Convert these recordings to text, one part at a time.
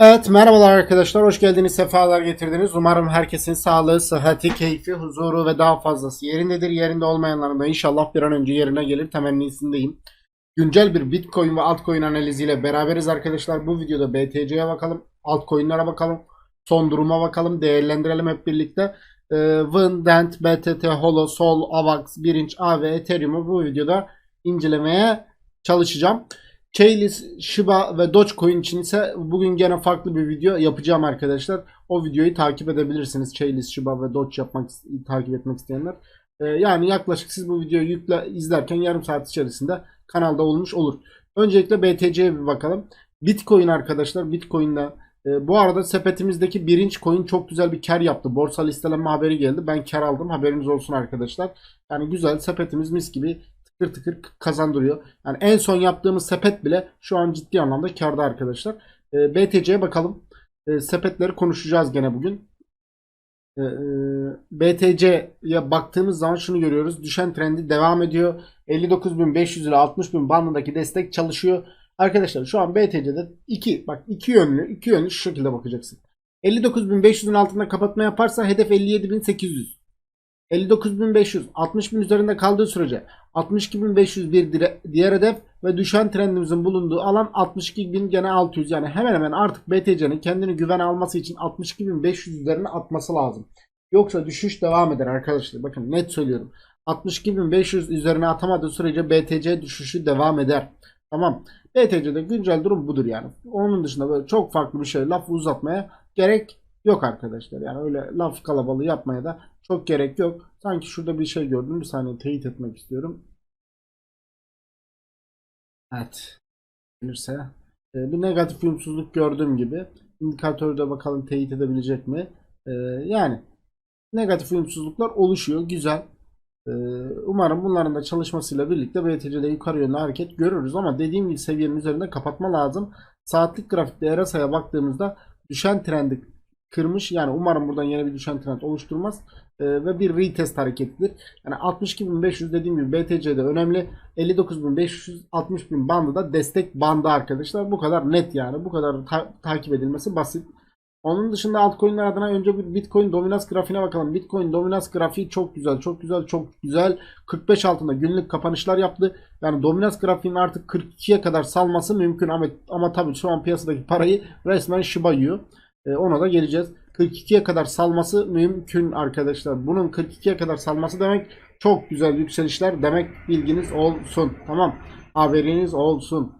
Evet merhabalar arkadaşlar hoş geldiniz sefalar getirdiniz. Umarım herkesin sağlığı, sıhhati, keyfi, huzuru ve daha fazlası yerindedir. Yerinde olmayanların da inşallah bir an önce yerine gelir temennisindeyim. Güncel bir Bitcoin ve altcoin analiziyle beraberiz arkadaşlar. Bu videoda BTC'ye bakalım, altcoin'lere bakalım, son duruma bakalım, değerlendirelim hep birlikte. Ee, Win, Dent, BTT, Holo, Sol, Avax, Birinç, A ve Ethereum'u bu videoda incelemeye çalışacağım. Chainless, Shiba ve Dogecoin için ise bugün gene farklı bir video yapacağım arkadaşlar. O videoyu takip edebilirsiniz. Chainless, Shiba ve Doge yapmak takip etmek isteyenler. Ee, yani yaklaşık siz bu videoyu yükle izlerken yarım saat içerisinde kanalda olmuş olur. Öncelikle BTC'ye bir bakalım. Bitcoin arkadaşlar. Bitcoin'de e, bu arada sepetimizdeki birinci coin çok güzel bir kar yaptı. Borsa listelenme haberi geldi. Ben kar aldım. Haberiniz olsun arkadaşlar. Yani güzel sepetimiz mis gibi tıkır tıkır kazandırıyor. Yani en son yaptığımız sepet bile şu an ciddi anlamda karda arkadaşlar. E, BTC'ye bakalım. E, sepetleri konuşacağız gene bugün. E, e, BTC'ye baktığımız zaman şunu görüyoruz. Düşen trendi devam ediyor. 59.500 ile 60.000 bandındaki destek çalışıyor. Arkadaşlar şu an BTC'de iki bak iki yönlü iki yönlü şu şekilde bakacaksın. 59.500'ün altında kapatma yaparsa hedef 57.800. 59.500 60.000 üzerinde kaldığı sürece 62.500 bir dire- diğer hedef ve düşen trendimizin bulunduğu alan 62.000 gene 600 yani hemen hemen artık BTC'nin kendini güvene alması için 62.500 üzerine atması lazım. Yoksa düşüş devam eder arkadaşlar. Bakın net söylüyorum. 62.500 üzerine atamadığı sürece BTC düşüşü devam eder. Tamam. BTC'de güncel durum budur yani. Onun dışında böyle çok farklı bir şey laf uzatmaya gerek yok arkadaşlar. Yani öyle laf kalabalığı yapmaya da çok gerek yok. Sanki şurada bir şey gördüm. Bir saniye teyit etmek istiyorum. Evet. Gelirse. Ee, bir negatif uyumsuzluk gördüğüm gibi. İndikatörde bakalım teyit edebilecek mi? Ee, yani negatif uyumsuzluklar oluşuyor. Güzel. Ee, umarım bunların da çalışmasıyla birlikte BTC'de yukarı yönlü hareket görürüz ama dediğim gibi seviyenin üzerinde kapatma lazım. Saatlik grafikte RSI'ye baktığımızda düşen trendi kırmış. Yani umarım buradan yeni bir düşen trend oluşturmaz. Ee, ve bir retest hareketidir. Yani 62.500 dediğim gibi BTC'de önemli. 59.500 60.000 bandı da destek bandı arkadaşlar. Bu kadar net yani. Bu kadar ta- takip edilmesi basit. Onun dışında altcoin'ler adına önce bir Bitcoin dominans grafiğine bakalım. Bitcoin dominans grafiği çok güzel, çok güzel, çok güzel. 45 altında günlük kapanışlar yaptı. Yani dominans grafiğinin artık 42'ye kadar salması mümkün ama ama tabii şu an piyasadaki parayı resmen Shiba yiyor. E, ona da geleceğiz. 42'ye kadar salması mümkün arkadaşlar. Bunun 42'ye kadar salması demek çok güzel yükselişler demek bilginiz olsun. Tamam. Haberiniz olsun.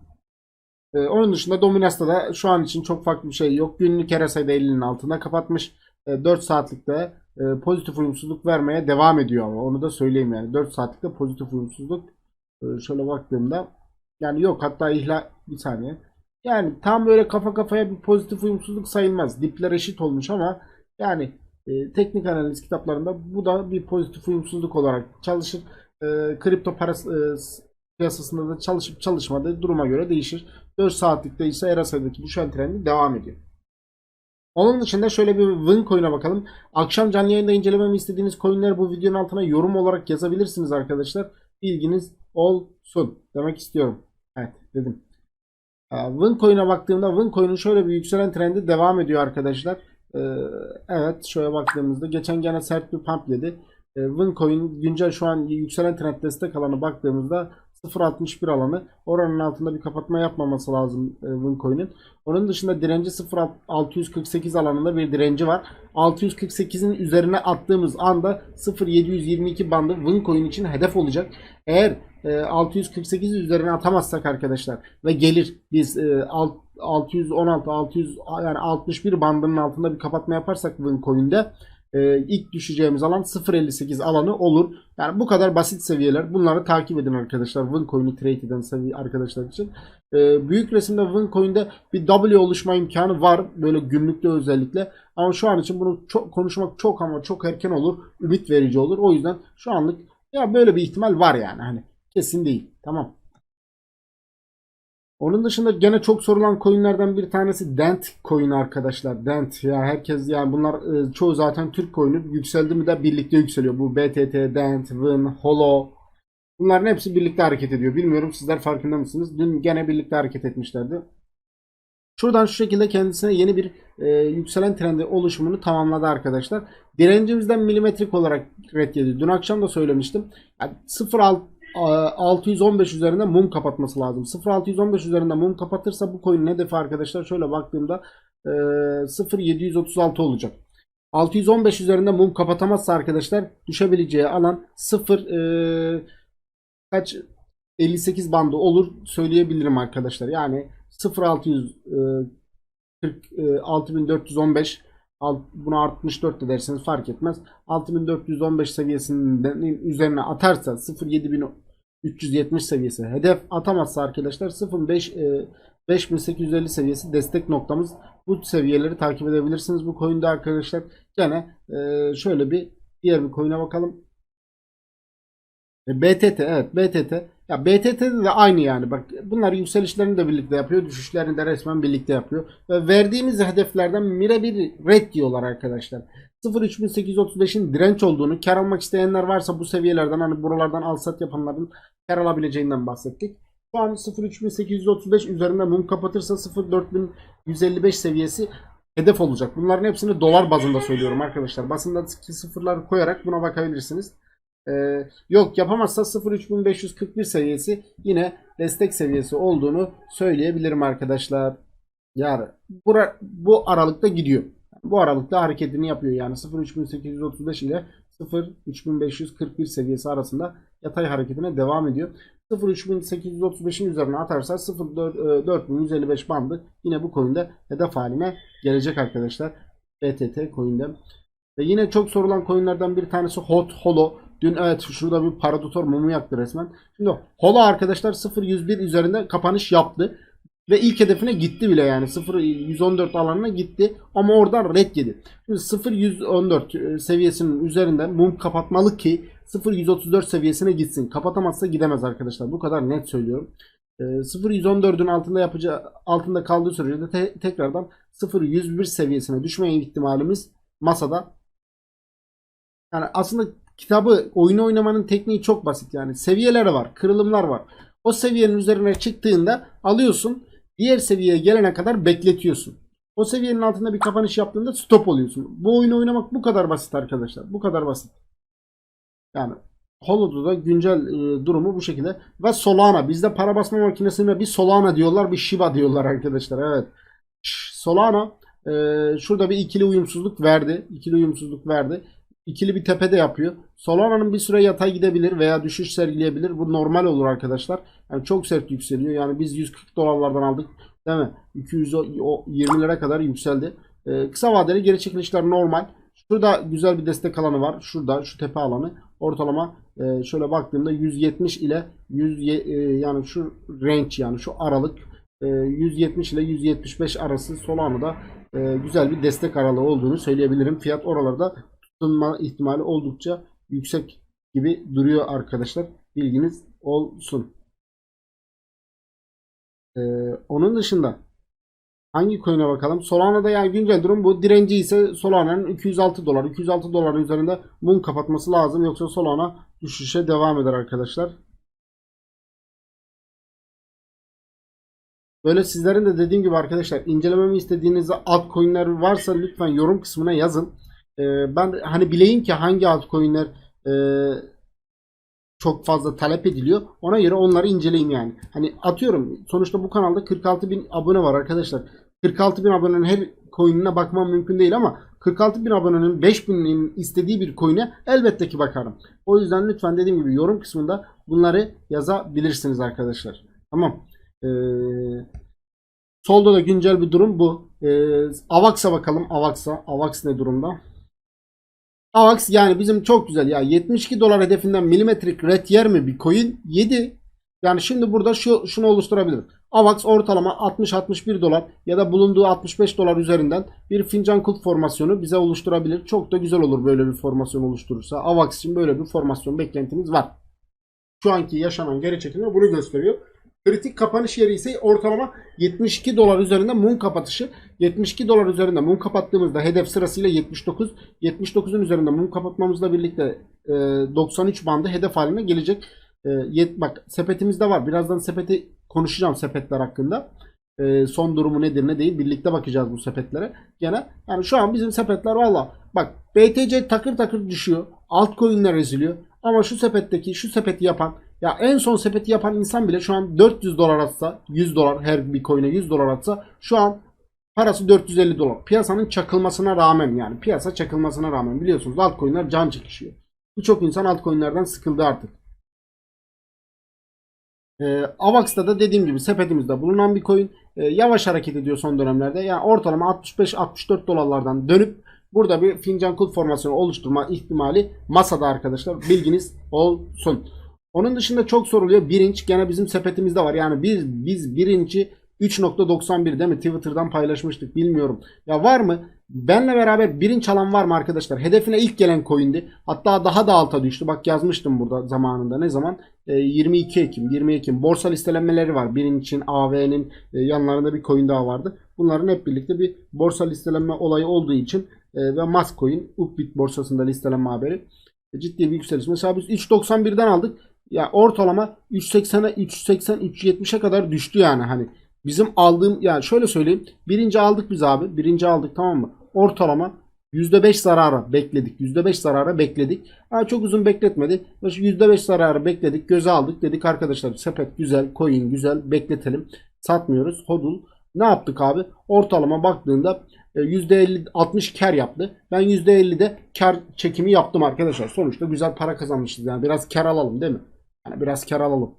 Ee, onun dışında Dominas'ta da şu an için çok farklı bir şey yok. Günlük RSI'de 50'nin altında kapatmış. Ee, 4 saatlikte e, pozitif uyumsuzluk vermeye devam ediyor ama onu da söyleyeyim yani. 4 saatlikte pozitif uyumsuzluk e, şöyle baktığımda yani yok hatta ihlal bir saniye. Yani tam böyle kafa kafaya bir pozitif uyumsuzluk sayılmaz. Dipler eşit olmuş ama yani e, teknik analiz kitaplarında bu da bir pozitif uyumsuzluk olarak çalışır. E, kripto parası e, piyasasında da çalışıp çalışmadığı duruma göre değişir. 4 saatlikte ise RSI'deki düşen trendi devam ediyor. Onun dışında şöyle bir Win coin'e bakalım. Akşam canlı yayında incelememi istediğiniz coin'leri bu videonun altına yorum olarak yazabilirsiniz arkadaşlar. Bilginiz olsun demek istiyorum. Evet dedim. Wincoin'e baktığımda Wincoin'in şöyle bir yükselen trendi devam ediyor arkadaşlar. Ee, evet şöyle baktığımızda geçen gene sert bir pump yedi. Ee, Wincoin güncel şu an yükselen trend destek alanı baktığımızda 0.61 alanı. Oranın altında bir kapatma yapmaması lazım e, Wincoin'in. Onun dışında direnci 0.648 alanında bir direnci var. 648'in üzerine attığımız anda 0.722 bandı Wincoin için hedef olacak. Eğer 648 üzerine atamazsak arkadaşlar ve gelir biz e, alt, 616 600 yani 61 bandının altında bir kapatma yaparsak Wincoin'de e, ilk düşeceğimiz alan 0.58 alanı olur. Yani bu kadar basit seviyeler. Bunları takip edin arkadaşlar. Wincoin'i trade eden arkadaşlar için. E, büyük resimde Wincoin'de bir W oluşma imkanı var. Böyle günlükte özellikle. Ama şu an için bunu çok konuşmak çok ama çok erken olur. Ümit verici olur. O yüzden şu anlık ya böyle bir ihtimal var yani. Hani kesin değil. Tamam. Onun dışında gene çok sorulan coinlerden bir tanesi Dent coin arkadaşlar. Dent ya herkes yani bunlar e, çoğu zaten Türk coin'i yükseldi mi de birlikte yükseliyor. Bu BTT, Dent, Win, Holo bunların hepsi birlikte hareket ediyor. Bilmiyorum sizler farkında mısınız? Dün gene birlikte hareket etmişlerdi. Şuradan şu şekilde kendisine yeni bir e, yükselen trendi oluşumunu tamamladı arkadaşlar. Direncimizden milimetrik olarak red yedi. Dün akşam da söylemiştim. Yani 0 615 üzerinde mum kapatması lazım. 0.615 üzerinde mum kapatırsa bu coin'in hedefi arkadaşlar şöyle baktığımda e, 0.736 olacak. 615 üzerinde mum kapatamazsa arkadaşlar düşebileceği alan 0 e, kaç 58 bandı olur söyleyebilirim arkadaşlar. Yani 0600 e, 40, e, 6415 alt, buna 64 de derseniz fark etmez. 6415 seviyesinin üzerine atarsa 07370 seviyesi hedef atamazsa arkadaşlar 05 e, 5850 seviyesi destek noktamız. Bu seviyeleri takip edebilirsiniz bu coin'de arkadaşlar. Gene e, şöyle bir diğer bir coin'e bakalım. E, BTT evet BTT. Ya BTT'de de aynı yani. Bak bunlar yükselişlerini de birlikte yapıyor. Düşüşlerini de resmen birlikte yapıyor. Ve verdiğimiz hedeflerden bire bir red diyorlar arkadaşlar. 03835'in direnç olduğunu kar almak isteyenler varsa bu seviyelerden hani buralardan al sat yapanların kar alabileceğinden bahsettik. Şu an 03835 üzerinde mum kapatırsa 04155 seviyesi hedef olacak. Bunların hepsini dolar bazında söylüyorum arkadaşlar. Basındaki sıfırlar koyarak buna bakabilirsiniz. Ee, yok yapamazsa 03541 seviyesi yine destek seviyesi olduğunu söyleyebilirim arkadaşlar. Yani bura, bu aralıkta gidiyor. Bu aralıkta hareketini yapıyor. Yani 03835 ile 03541 seviyesi arasında yatay hareketine devam ediyor. 03835'in üzerine atarsa 04155 bandı yine bu coin'de hedef haline gelecek arkadaşlar. BTT coin'de. Ve yine çok sorulan coin'lerden bir tanesi Hot Holo. Dün evet şurada bir paradotor mumu yaktı resmen. Şimdi Holo arkadaşlar 0.101 üzerinde kapanış yaptı. Ve ilk hedefine gitti bile yani 0.114 alanına gitti ama oradan red yedi. Şimdi 0.114 seviyesinin üzerinde mum kapatmalı ki 0.134 seviyesine gitsin. Kapatamazsa gidemez arkadaşlar. Bu kadar net söylüyorum. 0.114'ün altında yapacağı altında kaldığı sürece de te- tekrardan 0.101 seviyesine düşme ihtimalimiz masada. Yani aslında kitabı oyunu oynamanın tekniği çok basit yani. Seviyeleri var, kırılımlar var. O seviyenin üzerine çıktığında alıyorsun. Diğer seviyeye gelene kadar bekletiyorsun. O seviyenin altında bir kapanış yaptığında stop oluyorsun. Bu oyunu oynamak bu kadar basit arkadaşlar. Bu kadar basit. Yani Holo'da da güncel e, durumu bu şekilde. Ve Solana. Bizde para basma makinesine bir Solana diyorlar bir Shiba diyorlar arkadaşlar. Evet. Solana e, şurada bir ikili uyumsuzluk verdi. İkili uyumsuzluk verdi. İkili bir tepede yapıyor. Solana'nın bir süre yatay gidebilir veya düşüş sergileyebilir. Bu normal olur arkadaşlar. Yani çok sert yükseliyor. Yani biz 140 dolarlardan aldık. Değil mi? 220'lere kadar yükseldi. Ee, kısa vadeli geri çekilişler normal. Şurada güzel bir destek alanı var. Şurada şu tepe alanı. Ortalama e, şöyle baktığımda 170 ile 100 e, yani şu range yani şu aralık e, 170 ile 175 arası Solana'da e, güzel bir destek aralığı olduğunu söyleyebilirim. Fiyat oralarda tutunma ihtimali oldukça yüksek gibi duruyor arkadaşlar. Bilginiz olsun. Ee, onun dışında hangi coin'e bakalım? Solana'da yani güncel durum bu. Direnci ise Solana'nın 206 dolar. 206 doların üzerinde mum kapatması lazım. Yoksa Solana düşüşe devam eder arkadaşlar. Böyle sizlerin de dediğim gibi arkadaşlar incelememi istediğiniz altcoin'ler varsa lütfen yorum kısmına yazın. Ee, ben hani bileyim ki hangi altcoin'ler e, çok fazla talep ediliyor. Ona göre onları inceleyeyim yani. Hani atıyorum sonuçta bu kanalda 46 bin abone var arkadaşlar. 46 bin abonenin her coin'ine bakmam mümkün değil ama 46 bin abonenin 5 binin istediği bir coin'e elbette ki bakarım. O yüzden lütfen dediğim gibi yorum kısmında bunları yazabilirsiniz arkadaşlar. Tamam. Ee, solda da güncel bir durum bu. Ee, Avax'a bakalım. Avax'a. Avax ne durumda? AVAX yani bizim çok güzel ya 72 dolar hedefinden milimetrik red yer mi bir coin? 7. Yani şimdi burada şu şunu oluşturabilir. AVAX ortalama 60-61 dolar ya da bulunduğu 65 dolar üzerinden bir fincan kulp formasyonu bize oluşturabilir. Çok da güzel olur böyle bir formasyon oluşturursa. AVAX için böyle bir formasyon beklentimiz var. Şu anki yaşanan geri çekilme bunu gösteriyor. Kritik kapanış yeri ise ortalama 72 dolar üzerinde mum kapatışı. 72 dolar üzerinde mum kapattığımızda hedef sırasıyla 79. 79'un üzerinde mum kapatmamızla birlikte e, 93 bandı hedef haline gelecek. E, bak sepetimizde var. Birazdan sepeti konuşacağım sepetler hakkında. e, son durumu nedir ne değil birlikte bakacağız bu sepetlere. Gene yani şu an bizim sepetler valla bak BTC takır takır düşüyor. Altcoin'ler eziliyor. Ama şu sepetteki şu sepeti yapan ya en son sepeti yapan insan bile şu an 400 dolar atsa 100 dolar her bir coin'e 100 dolar atsa şu an parası 450 dolar. Piyasanın çakılmasına rağmen yani piyasa çakılmasına rağmen biliyorsunuz altcoin'ler can çekişiyor. Birçok insan altcoin'lerden sıkıldı artık. E, Avax'ta da dediğim gibi sepetimizde bulunan bir coin e, yavaş hareket ediyor son dönemlerde. Yani ortalama 65-64 dolarlardan dönüp burada bir fincan kul formasyonu oluşturma ihtimali masada arkadaşlar. Bilginiz olsun. Onun dışında çok soruluyor. Birinci gene bizim sepetimizde var. Yani biz biz birinci 3.91 değil mi? Twitter'dan paylaşmıştık. Bilmiyorum. Ya var mı? Benle beraber birinci alan var mı arkadaşlar? Hedefine ilk gelen coin'di. Hatta daha da alta düştü. Bak yazmıştım burada zamanında. Ne zaman? Ee, 22 Ekim. 20 Ekim. Borsa listelenmeleri var. Birinci AV'nin e, yanlarında bir coin daha vardı. Bunların hep birlikte bir borsa listelenme olayı olduğu için e, ve Mascoin Upbit borsasında listelenme haberi e, ciddi bir yükseliş. Mesela biz 3.91'den aldık. Ya ortalama 3.80'e 3.80 3.70'e kadar düştü yani. Hani bizim aldığım yani şöyle söyleyeyim. Birinci aldık biz abi. Birinci aldık tamam mı? Ortalama %5 zarara bekledik. %5 zarara bekledik. Ha, çok uzun bekletmedi. %5 zarara bekledik göze aldık. Dedik arkadaşlar sepet güzel coin güzel bekletelim. Satmıyoruz hodul ne yaptık abi? Ortalama baktığında e, %50 60 kar yaptı. Ben %50'de kar çekimi yaptım arkadaşlar. Sonuçta güzel para kazanmışız yani. Biraz kar alalım değil mi? Yani biraz kar alalım.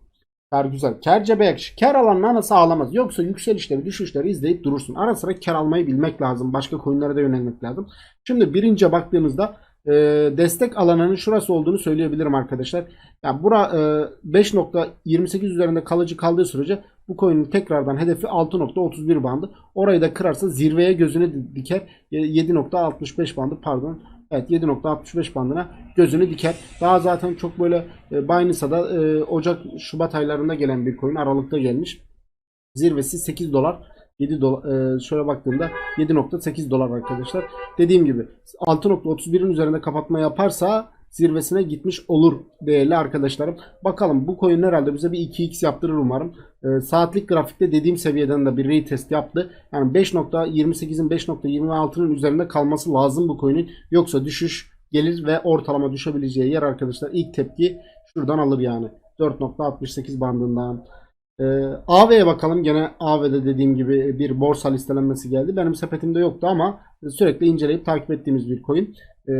Kar güzel. Kar cebe yakışır. Kar alan nasıl ağlamaz. Yoksa yükselişleri düşüşleri izleyip durursun. Ara sıra kar almayı bilmek lazım. Başka coinlere de yönelmek lazım. Şimdi birinci baktığımızda e, destek alanının şurası olduğunu söyleyebilirim arkadaşlar. Yani bura e, 5.28 üzerinde kalıcı kaldığı sürece bu coin'in tekrardan hedefi 6.31 bandı. Orayı da kırarsa zirveye gözünü diker. E, 7.65 bandı pardon. Evet 7.65 bandına gözünü diker. Daha zaten çok böyle e, Binance'a da e, Ocak Şubat aylarında gelen bir coin Aralık'ta gelmiş. Zirvesi 8 dolar. 7 dolar e, şöyle baktığımda 7.8 dolar arkadaşlar. Dediğim gibi 6.31'in üzerinde kapatma yaparsa zirvesine gitmiş olur değerli arkadaşlarım. Bakalım bu coin herhalde bize bir 2x yaptırır umarım. E, saatlik grafikte dediğim seviyeden de bir retest yaptı. Yani 5.28'in 5.26'nın üzerinde kalması lazım bu coin'in. Yoksa düşüş gelir ve ortalama düşebileceği yer arkadaşlar. İlk tepki şuradan alır yani. 4.68 bandından. Ee, AV'ye bakalım. Gene AV'de dediğim gibi bir borsa listelenmesi geldi. Benim sepetimde yoktu ama sürekli inceleyip takip ettiğimiz bir coin. Ee,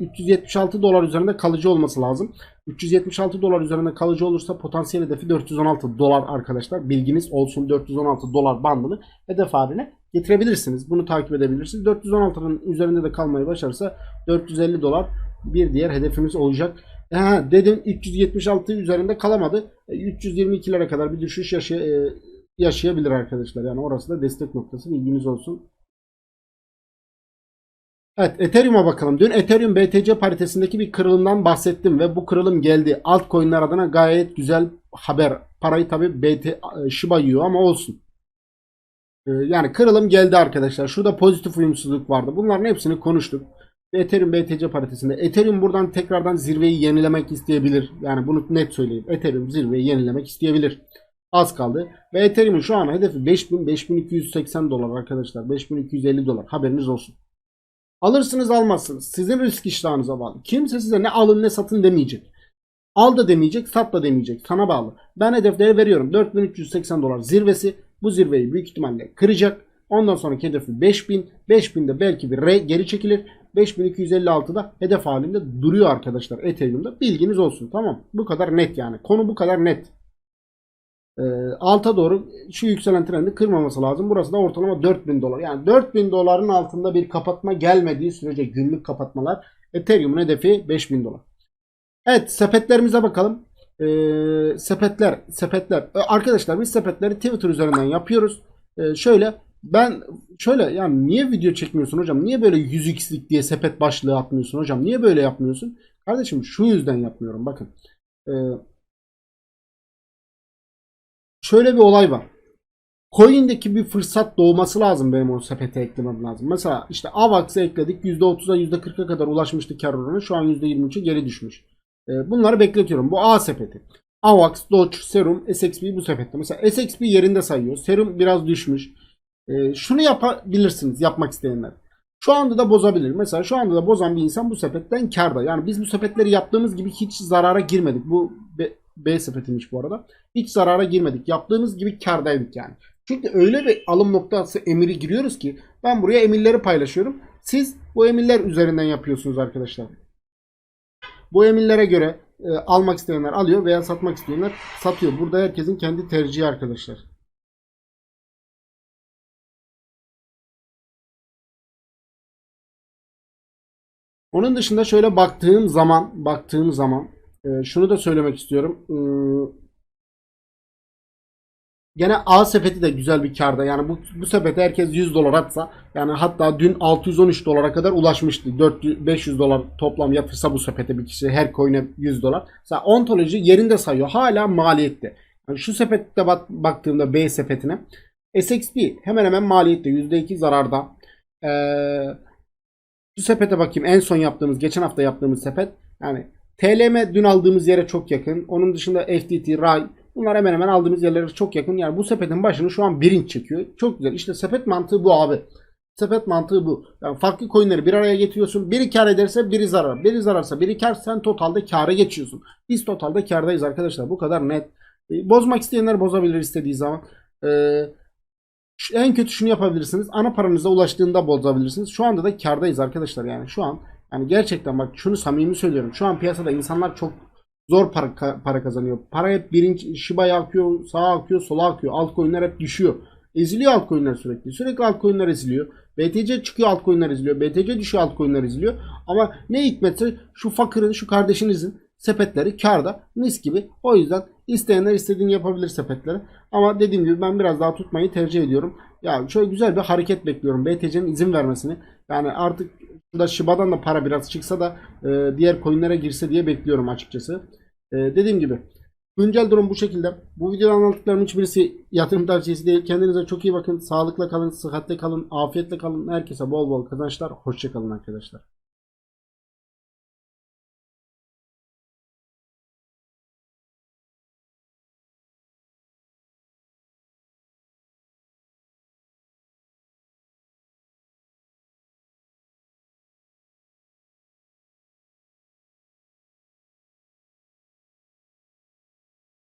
376 dolar üzerinde kalıcı olması lazım. 376 dolar üzerinde kalıcı olursa potansiyel hedefi 416 dolar arkadaşlar. Bilginiz olsun 416 dolar bandını hedef haline getirebilirsiniz. Bunu takip edebilirsiniz. 416'nın üzerinde de kalmayı başarırsa 450 dolar bir diğer hedefimiz olacak. Ha, dedim 376 üzerinde kalamadı. E, 322'lere kadar bir düşüş yaşay e, yaşayabilir arkadaşlar. Yani orası da destek noktası. Bilginiz olsun. Evet Ethereum'a bakalım. Dün Ethereum BTC paritesindeki bir kırılımdan bahsettim ve bu kırılım geldi. Altcoin'ler adına gayet güzel haber. Parayı tabi BT, e, Shiba yiyor ama olsun. E, Yani kırılım geldi arkadaşlar. Şurada pozitif uyumsuzluk vardı. Bunların hepsini konuştuk. Ethereum BTC paritesinde. Ethereum buradan tekrardan zirveyi yenilemek isteyebilir. Yani bunu net söyleyeyim. Ethereum zirveyi yenilemek isteyebilir. Az kaldı. Ve Ethereum'un şu an hedefi 5000 5280 dolar arkadaşlar. 5250 dolar. Haberiniz olsun. Alırsınız almazsınız. Sizin risk iştahınıza bağlı. Kimse size ne alın ne satın demeyecek. Al da demeyecek, sat da demeyecek. Sana bağlı. Ben hedefleri veriyorum. 4380 dolar zirvesi. Bu zirveyi büyük ihtimalle kıracak. Ondan sonraki hedefi 5000. 5000'de belki bir re geri çekilir. 5256'da hedef halinde duruyor arkadaşlar Ethereum'da. Bilginiz olsun tamam. Bu kadar net yani. Konu bu kadar net. Ee, alta doğru şu yükselen trendi kırmaması lazım. Burası da ortalama 4000 dolar. Yani 4000 doların altında bir kapatma gelmediği sürece günlük kapatmalar Ethereum'un hedefi 5000 dolar. Evet sepetlerimize bakalım. Ee, sepetler sepetler Ee, arkadaşlar biz sepetleri Twitter üzerinden yapıyoruz. Ee, şöyle ben şöyle yani niye video çekmiyorsun hocam? Niye böyle 100x'lik diye sepet başlığı atmıyorsun hocam? Niye böyle yapmıyorsun? Kardeşim şu yüzden yapmıyorum bakın. Ee, şöyle bir olay var. Coin'deki bir fırsat doğması lazım benim o sepete eklemem lazım. Mesela işte AVAX'ı ekledik %30'a %40'a kadar ulaşmıştı kar oranı. Şu an %23'e geri düşmüş. Ee, bunları bekletiyorum. Bu A sepeti. AVAX, Doge, Serum, SXP bu sepette. Mesela SXP yerinde sayıyor. Serum biraz düşmüş. Ee, şunu yapabilirsiniz yapmak isteyenler. Şu anda da bozabilir. Mesela şu anda da bozan bir insan bu sepetten karda. Yani biz bu sepetleri yaptığımız gibi hiç zarara girmedik. Bu B, B sepetiymiş bu arada. Hiç zarara girmedik. Yaptığımız gibi kardaydık yani. Çünkü öyle bir alım noktası emiri giriyoruz ki ben buraya emirleri paylaşıyorum. Siz bu emirler üzerinden yapıyorsunuz arkadaşlar. Bu emirlere göre e, almak isteyenler alıyor veya satmak isteyenler satıyor. Burada herkesin kendi tercihi arkadaşlar. Onun dışında şöyle baktığım zaman baktığım zaman e, şunu da söylemek istiyorum. E, Gene A sepeti de güzel bir karda. Yani bu, bu sepete herkes 100 dolar atsa yani hatta dün 613 dolara kadar ulaşmıştı. 400 500 dolar toplam yatırsa bu sepete bir kişi her coin'e 100 dolar. Mesela ontoloji yerinde sayıyor. Hala maliyette. Yani şu sepette bak, baktığımda B sepetine SXP hemen hemen maliyette %2 zararda. Ee, şu sepete bakayım. En son yaptığımız, geçen hafta yaptığımız sepet. Yani TLM dün aldığımız yere çok yakın. Onun dışında FTT, RAI bunlar hemen hemen aldığımız yerlere çok yakın. Yani bu sepetin başını şu an birinç çekiyor. Çok güzel. İşte sepet mantığı bu abi. Sepet mantığı bu. Yani farklı coinleri bir araya getiriyorsun. Biri kar ederse biri zarar. Biri zararsa biri kar. Sen totalde kâra geçiyorsun. Biz totalde kârdayız arkadaşlar. Bu kadar net. E, Bozmak isteyenler bozabilir istediği zaman. Ee, en kötü şunu yapabilirsiniz. Ana paranıza ulaştığında bozabilirsiniz. Şu anda da kardayız arkadaşlar yani. Şu an yani gerçekten bak şunu samimi söylüyorum. Şu an piyasada insanlar çok zor para, para kazanıyor. Para hep birinci Shiba'ya akıyor, sağa akıyor, sola akıyor. Altcoin'ler hep düşüyor. Eziliyor altcoin'ler sürekli. Sürekli altcoin'ler eziliyor. BTC çıkıyor altcoin'ler eziliyor. BTC düşüyor altcoin'ler eziliyor. Ama ne hikmetse şu fakırın, şu kardeşinizin sepetleri karda mis gibi. O yüzden isteyenler istediğini yapabilir sepetleri. Ama dediğim gibi ben biraz daha tutmayı tercih ediyorum. Ya şöyle güzel bir hareket bekliyorum. BTC'nin izin vermesini. Yani artık şurada Shiba'dan da para biraz çıksa da e, diğer coinlere girse diye bekliyorum açıkçası. E, dediğim gibi güncel durum bu şekilde. Bu videoda anlattıklarım hiçbirisi yatırım tavsiyesi değil. Kendinize çok iyi bakın. Sağlıkla kalın, sıhhatle kalın, afiyetle kalın. Herkese bol bol kazançlar. Hoşçakalın arkadaşlar.